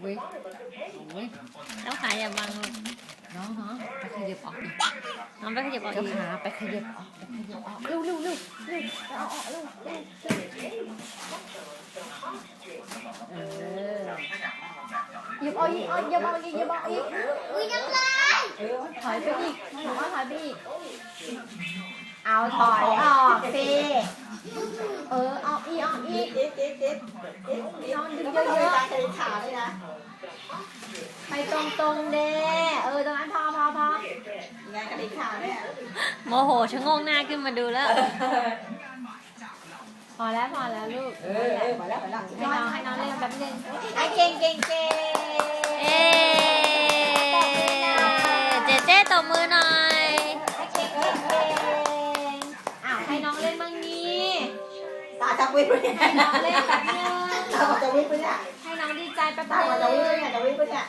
เว้ยโอ้ยแล้วขาอย่าบังลูกน้องน้องไปขยับออกอีกน้องไปขยับออกเจ้าอีกขาไปขยับออกไปขยับออกเร็วเร็วเร็วเร็วไปเอาออกเร็วเร็วเร็วเออหยิบเอาอีกเอาหยิบเอาอีกหยิบเอาอีกอุ้ยน้ำลายถอยไปอีกหนูว่าถอยไปอีกเอาถอยออกสิเออเอาอีกเอาอีกเจ๊เจ๊เจ๊เจ๊นอนดึงเยเยอะอะๆ ขาขาเลยนะๆไปตรงๆเด้เออตรงนั้นพอพอพองานกระดิกขาเนี่ยโมโหชะโงงหน้าขึ้นมาดูแล้ว พอแล้วพอแล้วลูกเออเออมาแล้วมาแล้วให้น้องให้น้องเล่นแป๊บนึงไอ้เก่งเก่งเก่งเอ๊เจเจตบมือหน่อยไอ้เก่งเก่งเก่งอ้าวให้น้องเล่นบ้างนี้ตาจะวิ่งไปเนี่ยให้น้องเล่น ให้น้องดีใจแป๊บเยน้วิ่งปเนี่ย